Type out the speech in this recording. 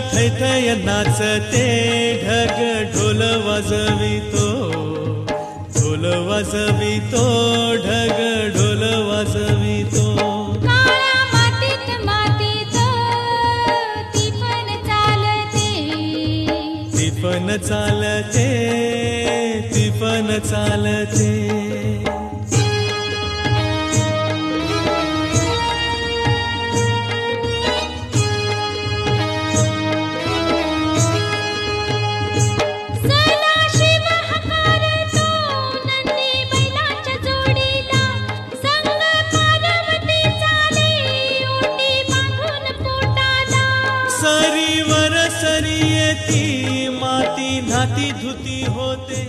थै थय नाचते ढग ढोल वाजवितो. ढोल वाजवितो ढग ढोल वाजवितो. मातीत मातीत चालते. ती पण चालते चालते. सरी येती माती नाती धुती होते।